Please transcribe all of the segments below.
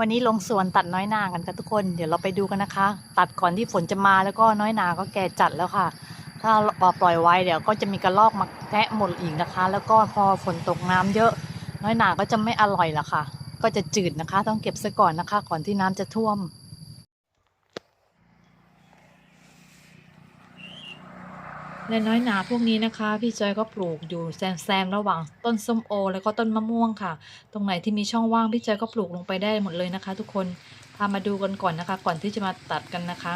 วันนี้ลงสวนตัดน้อยนากันค่ะทุกคน เดี๋ยวเราไปดูกันนะคะ ตัดก่อนที่ฝนจะมาแล้วก็น้อยนาก็แก่จัดแล้วค่ะ ถ้าปล่อยไว้เดี๋ยวก็จะมีกระรอกมาแทะหมดอีกนะคะ แล้วก็พอฝนตกน้ำเยอะ น้อยนาก็จะไม่อร่อยละค่ะ ก็จะจืดนะคะ ต้องเก็บซะก่อนนะคะ ก่อนที่น้ำจะท่วม ในน้อยหนาพวกนี้นะคะ พี่จอยก็ปลูกอยู่แซมแซมๆระหว่างต้นส้มโอ แล้วก็ต้นมะม่วงค่ะ ตรงไหนที่มีช่องว่างพี่จอยก็ปลูกลงไปได้หมดเลยนะคะ ทุกคนพามาดูกันก่อนนะคะ ก่อนที่จะมาตัดกันนะคะ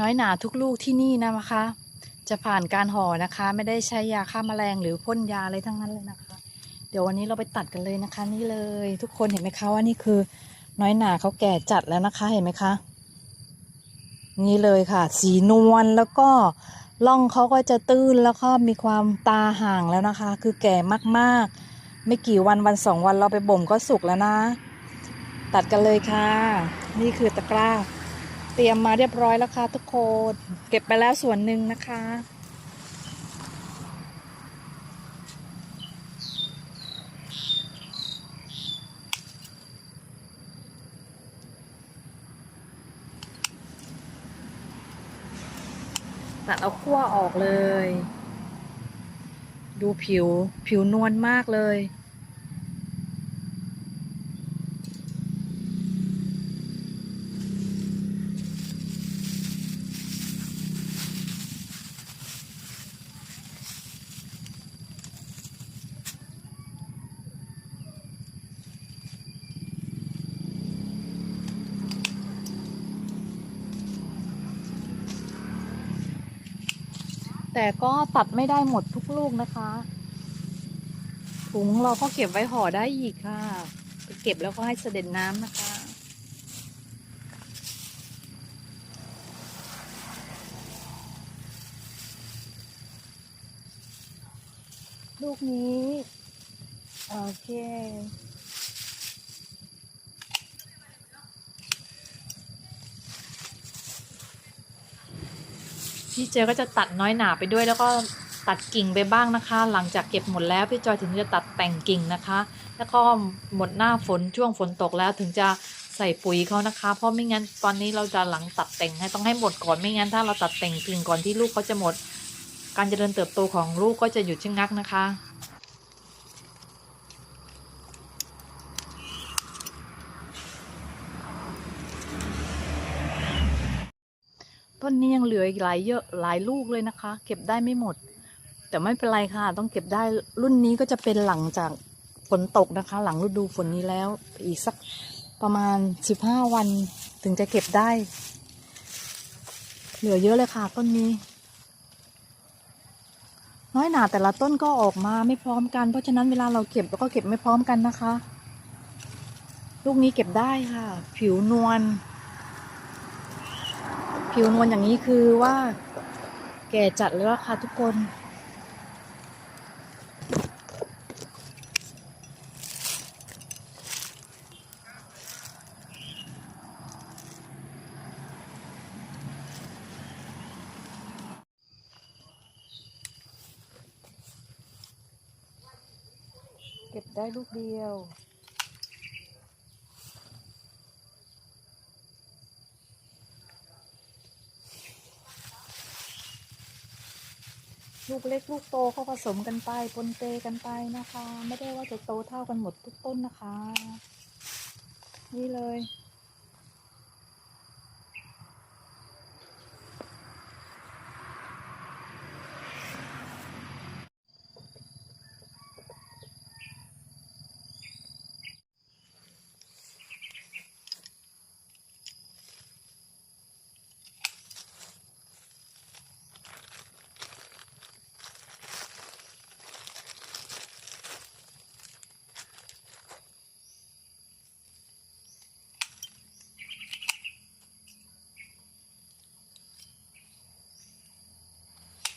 น้อยหนาทุกลูกที่นี่นะคะ จะผ่านการห่อนะคะ ไม่ได้ใช้ยาฆ่าแมลงหรือพ่นยาอะไรทั้งนั้นเลยนะคะ เดี๋ยววันนี้เราไปตัดกันเลยนะคะนี่เลย ทุกคนเห็นไหมคะว่านี่คือ น้อยหนาเขาแก่จัดแล้วนะคะเห็นไหมคะ นี่เลยค่ะ สีนวลแล้วก็ล่องเขาก็จะตื้นแล้วก็มีความตาห่างแล้วนะคะ คือแก่มากๆ ไม่กี่วันวันสองวันเราไปบ่มก็สุกแล้วนะ ตัดกันเลยค่ะ นี่คือตะกร้า เตรียมมาเรียบร้อยแล้วค่ะทุกคน เก็บไปแล้วส่วนหนึ่งนะคะ ตัดเอาขั้วออกเลย ดูผิวผิวนวลมากเลย แต่ก็ตัดไม่ได้หมดทุกลูกนะคะถุงเราก็เก็บไว้ห่อได้อีกค่ะเก็บแล้วก็ให้เสด็จน้ำนะคะ ลูกนี้ โอเค พี่เจก็จะตัดน้อยหนาไปด้วย แล้วก็ตัดกิ่งไปบ้างนะคะ หลังจากเก็บหมดแล้วพี่จอยถึงจะตัดแต่งกิ่งนะคะ แล้วก็หมดหน้าฝนช่วงฝนตกแล้วถึงจะใส่ปุ๋ยเขานะคะ เพราะไม่งั้นตอนนี้เราจะหลังตัดแต่งให้ต้องให้หมดก่อนไม่งั้นถ้าเราตัดแต่งกิ่งก่อนที่ลูกเขาจะหมด การเจริญเติบโตของลูกก็จะหยุดชะงักนะคะ ต้นนี้ยัง เหลืออีกหลายเยอะหลายลูกเลยนะคะ เก็บได้ไม่หมด แต่ไม่เป็นไรค่ะ ต้องเก็บได้รุ่นนี้ก็จะเป็นหลังจากฝนตกนะคะ หลังฤดูฝนนี้แล้ว อีกสักประมาณสิบห้าวันถึงจะเก็บได้ เหลือเยอะเลยค่ะต้นนี้ น้อยหนาแต่ละต้นก็ออกมาไม่พร้อมกัน เพราะฉะนั้นเวลาเราเก็บเราก็เก็บไม่พร้อมกันนะคะ ลูกนี้เก็บได้ค่ะ ผิวนวล ผิวนวลอย่างนี้คือว่า แก่จัดแล้วล่ะค่ะทุกคน เก็บได้ลูกเดียว ลูกเล็กลูกโตเขาผสมกันไปปนเปกันไปนะคะ ไม่ได้ว่าจะโตเท่ากันหมดทุกต้นนะคะ นี่เลย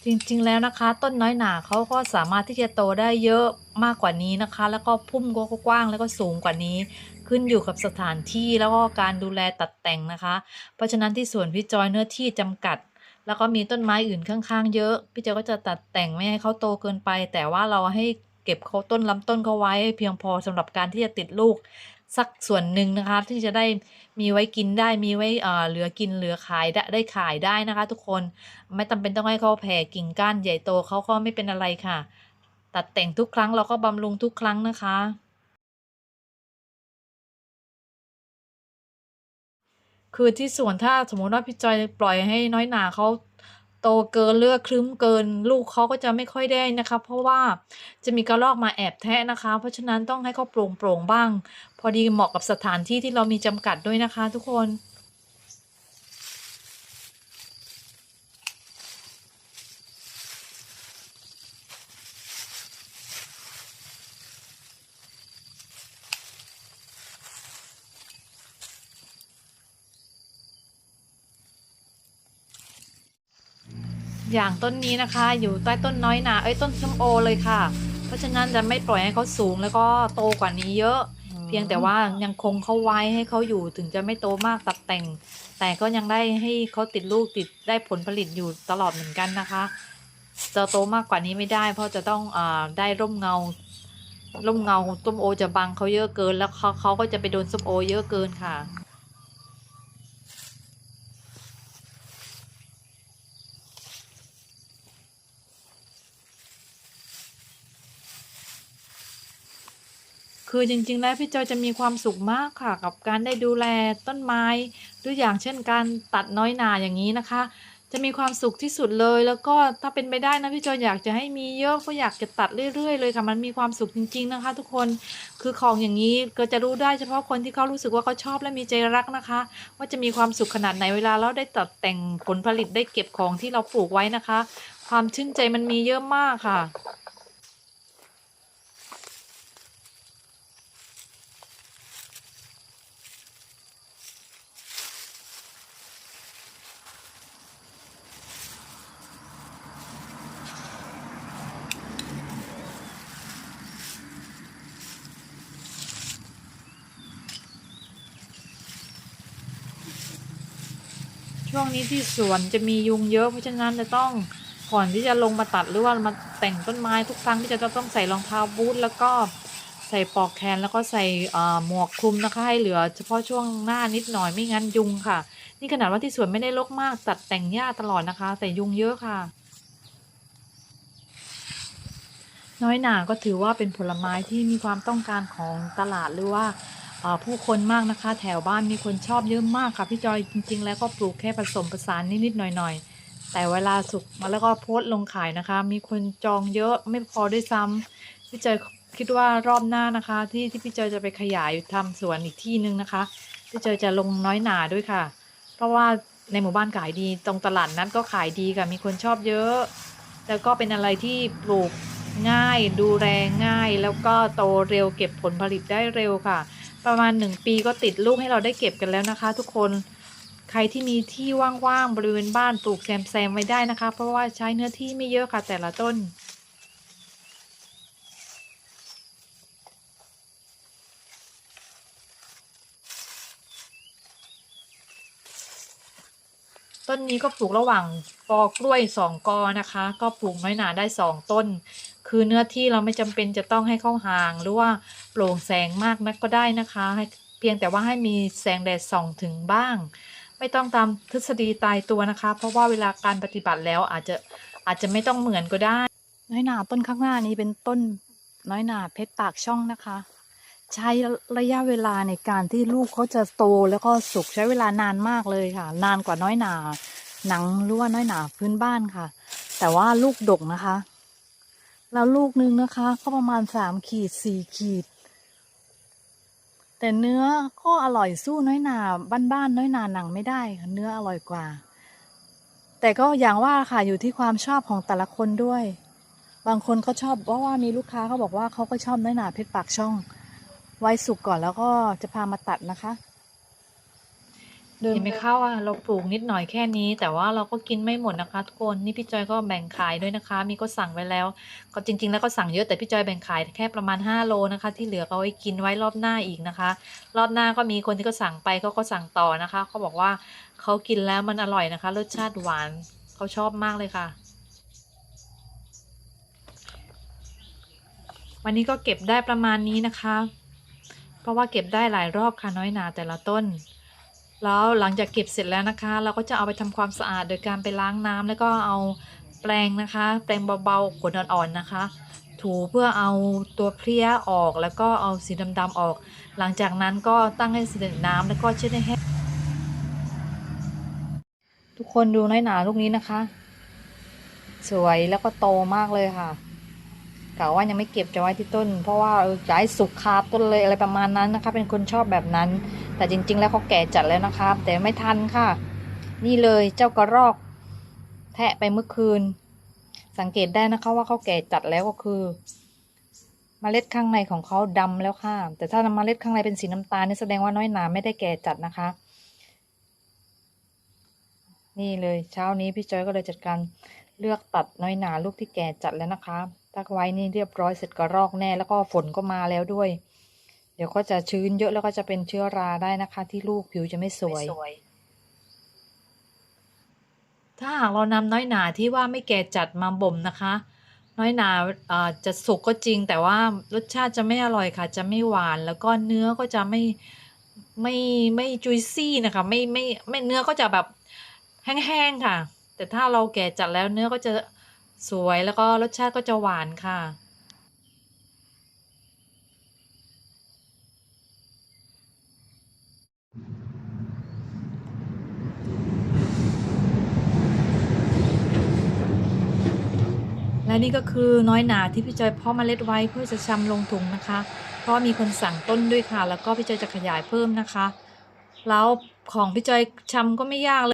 จริงๆแล้วนะคะ ต้นน้อยหนาเขาก็สามารถที่จะโตได้เยอะมากกว่านี้นะคะ แล้วก็พุ่มก็กว้างแล้วก็สูงกว่านี้ ขึ้นอยู่กับสถานที่แล้วก็การดูแลตัดแต่งนะคะ เพราะฉะนั้นที่สวนพี่จอยเนื้อที่จำกัด แล้วก็มีต้นไม้อื่นข้างๆ เยอะพี่เจอยก็จะตัดแต่งไม่ให้เขาโตเกินไป แต่ว่าเราให้เก็บเขาต้นลำต้นเขาไว้เพียงพอสำหรับการที่จะติดลูก สักส่วนหนึ่งนะคะ ที่จะได้มีไว้กินได้มีไว้เอ่อเหลือกินเหลือขายได้ได้ขายได้นะคะ ทุกคนไม่จำเป็นต้องให้เขาแผ่กิ่งก้านใหญ่โตเขาก็ไม่เป็นอะไรค่ะ ตัดแต่งทุกครั้งเราก็บำรุงทุกครั้งนะคะคือที่สวนถ้าสมมติว่าพี่จอยปล่อยให้น้อยหนาเขา โตเกินเลือกครึ้มเกิน ลูกเขาก็จะไม่ค่อยได้นะคะ เพราะว่าจะมีกระรอกมาแอบแทะนะคะ เพราะฉะนั้นต้องให้เขาโปร่งโปร่งบ้าง พอดีเหมาะกับสถานที่ที่เรามีจำกัดด้วยนะคะ ทุกคน อย่างต้นนี้นะคะ อยู่ใต้ต้นน้อยหนาเอ้ยต้นส้มโอเลยค่ะ เพราะฉะนั้นจะไม่ปล่อยให้เขาสูงแล้วก็โตกว่านี้เยอะ เพียงแต่ว่ายังคงเขาไว้ให้เขาอยู่ถึงจะไม่โตมากตัดแต่ง แต่ก็ยังได้ให้เขาติดลูกติดได้ผลผลิตอยู่ตลอดเหมือนกันนะคะ จะโตมากกว่านี้ไม่ได้ เพราะจะต้องอาได้ร่มเงาร่มเงาส้มโอจะบังเขาเยอะเกินแล้วเขาเขาก็จะไปโดนส้มโอเยอะเกินค่ะ คือจริงๆ แล้วพี่จอยจะมีความสุขมากค่ะ กับการได้ดูแลต้นไม้หรืออย่างเช่นการตัดน้อยหนาอย่างนี้นะคะ จะมีความสุขที่สุดเลย แล้วก็ถ้าเป็นไปได้นะพี่จอยอยากจะให้มีเยอะก็อยากจะตัดเรื่อย ๆ เลยค่ะมันมีความสุขจริง ๆนะคะ ทุกคนคือของอย่างนี้ก็จะรู้ได้เฉพาะคนที่เขารู้สึกว่าเขาชอบและมีใจรักนะคะ ว่าจะมีความสุขขนาดไหนเวลาเราได้ตัดแต่งผลผลิตได้เก็บของที่เราปลูกไว้นะคะ ความชื่นใจมันมีเยอะมากค่ะ ช่วงนี้ที่สวนจะมียุงเยอะเพราะฉะนั้นจะต้องก่อนที่จะลงมาตัดหรือว่ามาแต่งต้นไม้ทุกครั้งที่จะต้องใส่รองเท้าบูทแล้วก็ใส่ปลอกแขนแล้วก็ใส่หมวกคลุมนะคะให้เหลือ เฉพาะช่วงหน้านิดหน่อยไม่งั้นยุงค่ะ นี่ขนาดว่าที่สวนไม่ได้รกมากตัดแต่งหญ้าตลอดนะคะ แต่ยุงเยอะค่ะ น้อยหนาก็ถือว่าเป็นผลไม้ที่มีความต้องการของตลาดหรือว่า ผู้คนมากนะคะ แถวบ้านมีคนชอบเยอะมากค่ะพี่จอยจริง ๆ แล้วก็ปลูกแค่ผสมผสานนิดๆหน่อยๆ แต่เวลาสุกมาแล้วก็โพสต์ลงขายนะคะ มีคนจองเยอะไม่พอด้วยซ้ำพี่จอยคิดว่ารอบหน้านะคะ ที่ที่พี่จอยจะไปขยายทำสวนอีกที่นึงนะคะพี่จอยจะลงน้อยหนาด้วยค่ะ เพราะว่าในหมู่บ้านขายดีตรงตลาดนัดก็ขายดีค่ะมีคนชอบเยอะ แล้วก็เป็นอะไรที่ปลูกง่ายดูแลง่าย แล้วก็โตเร็วเก็บผลผลิตได้เร็วค่ะ ประมาณหนึ่งปีก็ติดลูกให้เราได้เก็บกันแล้วนะคะ ทุกคนใครที่มีที่ว่างๆบริเวณบ้านปลูกแซมๆไว้ได้นะคะ เพราะว่าใช้เนื้อที่ไม่เยอะค่ะแต่ละต้น ต้นนี้ก็ปลูกระหว่างกอกล้วยสองกอนะคะ ก็ปลูกน้อยหนาได้สองต้น คือเนื้อที่เราไม่จำเป็นจะต้องให้เข้าห่างหรือว่า โปร่งแสงมากนักก็ได้นะคะให้เพียงแต่ว่าให้มีแสงแดดส่องถึงบ้าง ไม่ต้องตามทฤษฎีตายตัวนะคะ เพราะว่าเวลาการปฏิบัติแล้วอาจจะอาจจะไม่ต้องเหมือนก็ได้ น้อยหนาต้นข้างหน้านี้เป็นต้นน้อยหนาเพชรปากช่องนะคะ ใช้ระยะเวลาในการที่ลูกเขาจะโตแล้วก็สุกใช้เวลานานมากเลยค่ะ นานกว่าน้อยหนาหนังหรือว่าน้อยหนาพื้นบ้านค่ะ แต่ว่าลูกดกนะคะ แล้วลูกนึงนะคะ ก็ประมาณสามขีดสี่ขีด แต่เนื้อก็อร่อยสู้น้อยหนาบ้านๆน้อยหนาหนังไม่ได้เนื้ออร่อยกว่า แต่ก็อย่างว่าค่ะอยู่ที่ความชอบของแต่ละคนด้วย บางคนเขาชอบเพราะว่ามีลูกค้าเขาบอกว่าเขาก็ชอบน้อยหนาเพชรปากช่อง ไว้สุกก่อนแล้วก็จะพามาตัดนะคะ เห็นไหมคะว่าเราปลูกนิดหน่อยแค่นี้ แต่ว่าเราก็กินไม่หมดนะคะทุกคนนี่พี่จอยก็แบ่งขายด้วยนะคะ มีก็สั่งไว้แล้ว ก็จริง ๆ แล้วก็สั่งเยอะแต่พี่จอยแบ่งขายแค่ประมาณ 5 โลนะคะ ที่เหลือก็เอาไว้กินไว้รอบหน้าอีกนะคะ รอบหน้าก็มีคนที่ก็สั่งไปเขาก็สั่งต่อนะคะเขาบอกว่าเขากินแล้วมันอร่อยนะคะ รสชาติหวานเขาชอบมากเลยค่ะ วันนี้ก็เก็บได้ประมาณนี้นะคะ เพราะว่าเก็บได้หลายรอบค่ะน้อยหนาแต่ละต้น แล้วหลังจากเก็บเสร็จแล้วนะคะ เราก็จะเอาไปทำความสะอาดโดยการไปล้างน้ำแล้วก็เอาแปรงนะคะ แปรงเบาๆขนอ่อนๆนะคะ ถูเพื่อเอาตัวเพลี้ยออกแล้วก็เอาสีดำๆออก หลังจากนั้นก็ตั้งให้เสด็จน้ำแล้วก็เช็ดให้แห้งทุกคนดูน้อยหนาลูกนี้นะคะ สวยแล้วก็โตมากเลยค่ะ กะว่ายังไม่เก็บจะไว้ที่ต้น เพราะว่าออจะให้สุกคาต้นเลยอะไรประมาณนั้นนะคะ เป็นคนชอบแบบนั้น แต่จริง ๆ แล้วเขาแก่จัดแล้วนะคะแต่ไม่ทันค่ะ นี่เลยเจ้ากระรอก แทะไปเมื่อคืน สังเกตได้นะคะว่าเขาแก่จัดแล้วก็คือเมล็ดข้างในของเขาดำแล้วค่ะ แต่ถ้าเมล็ดข้างในเป็นสีน้ำตาลนี่แสดงว่าน้อยหนาไม่ได้แก่จัดนะคะ นี่เลยเช้านี้พี่จอยก็เลยจัดการเลือกตัดน้อยหนาลูกที่แก่จัดแล้วนะคะ ตักไว้นี่เรียบร้อยเสร็จกระรอกแน่ แล้วก็ฝนก็มาแล้วด้วย เดี๋ยวก็จะชื้นเยอะแล้วก็จะเป็นเชื้อราได้นะคะ ที่ลูกผิวจะไม่สวย ถ้าหากเรานำน้อยหนาที่ว่าไม่แก่จัดมาบ่มนะคะ น้อยหนาเอ่อจะสุกก็จริง แต่ว่ารสชาติจะไม่อร่อยค่ะ จะไม่หวานแล้วก็เนื้อก็จะไม่ไม่ไม่จุยซี่นะคะไม่ไม่ไม่เนื้อก็จะแบบแห้งๆค่ะ แต่ถ้าเราแก่จัดแล้วเนื้อก็จะ สวยแล้วก็รสชาติก็จะหวานค่ะ และนี่ก็คือน้อยหนาที่พี่จอยเพาะเมล็ดไว้เพื่อจะชำลงถุงนะคะ เพราะว่ามีคนสั่งต้นด้วยค่ะ แล้วก็พี่จอยจะขยายเพิ่มนะคะ แล้วของพี่จอยชำก็ไม่ยากเลย